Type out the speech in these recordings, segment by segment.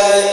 la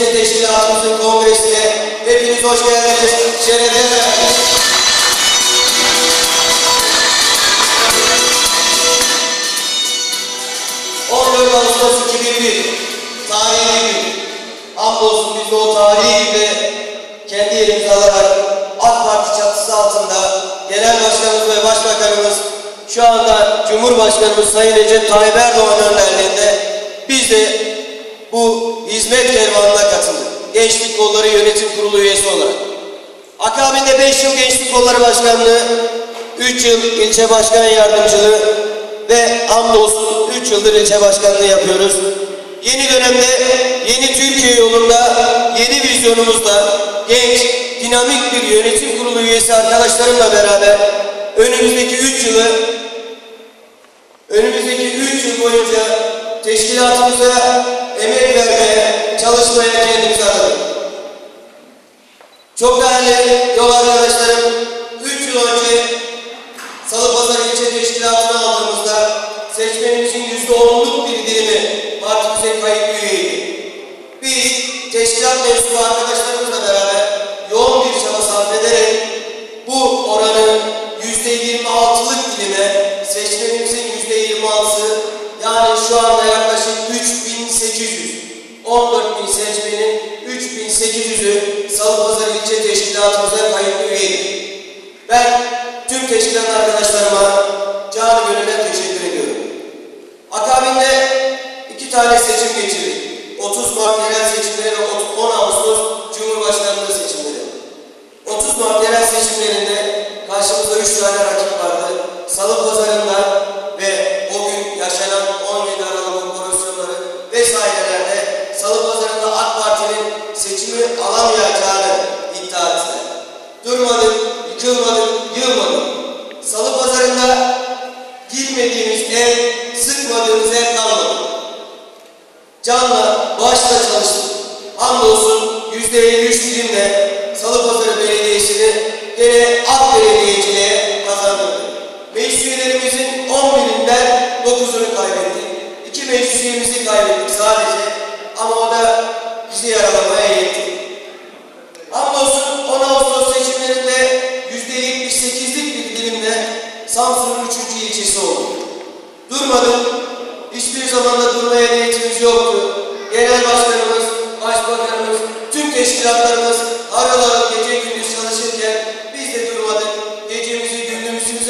İlçe Teşkilatımızın kongresine hepiniz hoş geldiniz, şeref verdiniz. 14 Ağustos 2001 tarihi gün. Hamdolsun biz de o tarihi günde kendi yerimize alarak AK Parti çatısı altında Genel Başkanımız ve Başbakanımız şu anda Cumhurbaşkanımız Sayın Recep Tayyip Erdoğan önderliğinde biz de bu hizmet kervanına katıldık. Gençlik Kolları Yönetim Kurulu üyesi olarak. Akabinde 5 yıl Gençlik Kolları Başkanlığı, 3 yıl ilçe başkan yardımcılığı ve hamdolsun 3 yıldır ilçe başkanlığı yapıyoruz. Yeni dönemde yeni Türkiye yolunda yeni vizyonumuzda genç, dinamik bir yönetim kurulu üyesi arkadaşlarımla beraber önümüzdeki 3 yılı önümüzdeki 3 yıl boyunca teşkilatımıza emek vermeye, çalışmaya kendimizi adadık. Çok değerli yol arkadaşlarım, 3 yıl önce Salıpazarı İlçe Teşkilatı'na aldığımızda seçmenimizin yüzde onluk bir dilimi partimize kayıtlı üyeydi. Biz teşkilat mensubu arkadaşlarımızla beraber yoğun bir çaba sarf ederek bu oranı yüzde yirmi altılık dilime seçmenimizin yüzde yirmi altısı yani şu anda yaklaşık 3800 14 bin seçmenin 3800'ü Salıpazarı İlçe Teşkilatımıza kayıtlı üyedir. Ben tüm teşkilat arkadaşlarıma canı gönülden teşekkür ediyorum. Akabinde iki tane seçim geçirdik. 30 Mart yerel seçimleri ve 10 Ağustos Cumhurbaşkanlığı seçimleri. 30 Mart yerel seçimlerinde karşımızda 3 tane rakip vardı. Salı pazarında Durmadık, yıkılmadık, yılmadık. Salı pazarında girmediğimiz ev, sıkmadığımız ev kalmadı. Canla, başla çalıştık. Hamdolsun yüzde 53 dilimle Salı Pazarı Belediyesi'ni gene AK Belediyeciliğe kazandırdı. Meclis üyelerimizin 11'inden 9'unu kaybettik. İki meclis üyemizi kaybettik sadece. Ama o da bizi yaralamaya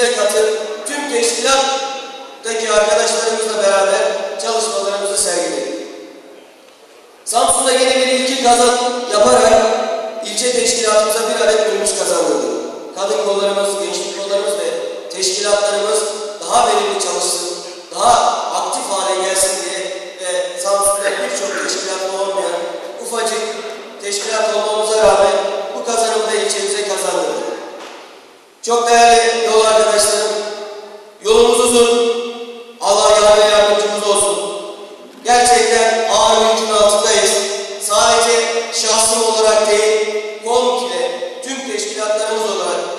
gündüzümüze katıp tüm teşkilattaki arkadaşlarımızla beraber çalışmalarımızı sergiledik. Samsun'da yine bir ilki kazan yaparak ilçe teşkilatımıza bir adet gümüş kazandırdı. Kadın kollarımız, gençlik kollarımız ve teşkilatlarımız daha verimli Gerçekten ağır yükün altındayız. Sadece şahsım olarak değil, komple tüm teşkilatlarımız olarak,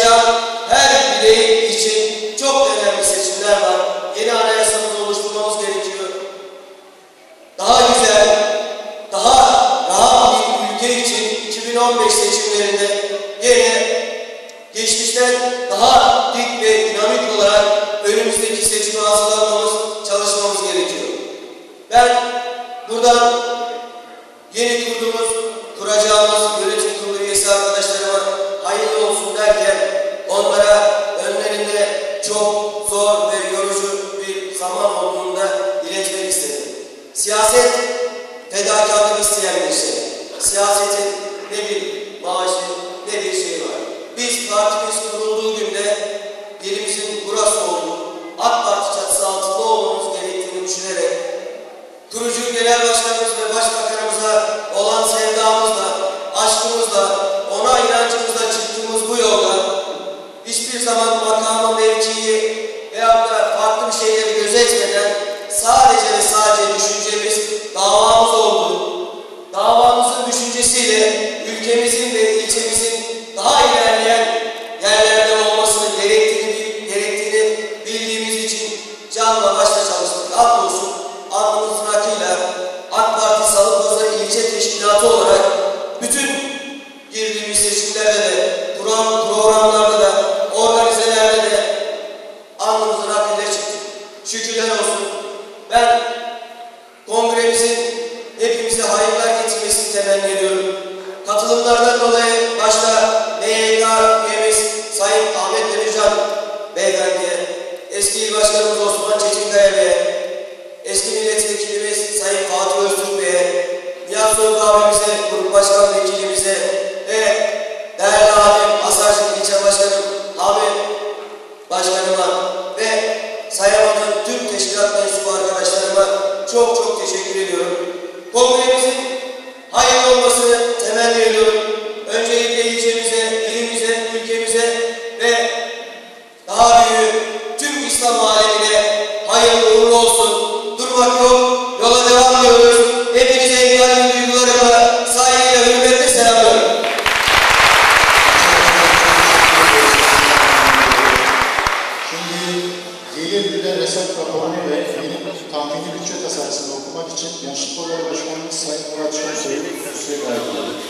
yaşayan her birey için çok önemli seçimler var. Yeni anayasamızı oluşturmamız gerekiyor. Daha güzel, daha rahat bir ülke için 2015 seçimlerinde yine geçmişten daha dik ve dinamik olarak önümüzdeki seçime hazırlanmamız, çalışmamız gerekiyor. Ben buradan yeni kurduğumuz, kuracağımız Siyaset fedakarlık isteyen bir şey. Siyasetin ne bir maaşı ne bir şey var. Biz partimiz kurulduğu günde yerimizin burası olduğunu, AK Parti çatısı altında olmamız gerektiğini düşünerek kurucu genel başkanımız ve başbakanımıza olan sevdamızla, aşkımızla, ona inancımızla çıktığımız bu yolda hiçbir zaman makamı, mevkiyi veyahut da farklı bir şeyleri gözetmeden sadece ve sadece olmanın düşüncesiyle ülkemizin ve ilçemizin daha ilerleyen yerlerde olmasını gerektiğini, gerektiğini bildiğimiz için canla başla çalıştık. Hamdolsun Anadolu Fırat'ıyla AK Parti Salıkozda ilçe teşkilatı olarak bütün girdiğimiz seçimlerde de program, programlar eski başkanımız Osman Çetinkaya ve eski milletvekilimiz Sayın Fatih Öztürk Bey'e, Nihat Soğuk abimize, grup başkan vekilimize ve değerli abim Asarcık ilçe başkanım Hamit başkanıma ve sayamadığım tüm teşkilat mensubu arkadaşlarıma çok çok teşekkür ediyorum. Kongremizin hayırlı olması uğurlu olsun. Durmak yok, yola devam ediyoruz. Hepinize en kalbim saygıyla, hürmetle selamlıyorum. Şimdi Eylül'de Resat raporunu ve benim tahmini bütçe tasarısını okumak için Gençlik Kolları Başkanımız Sayın Murat Şensoy'u kürsüye davet.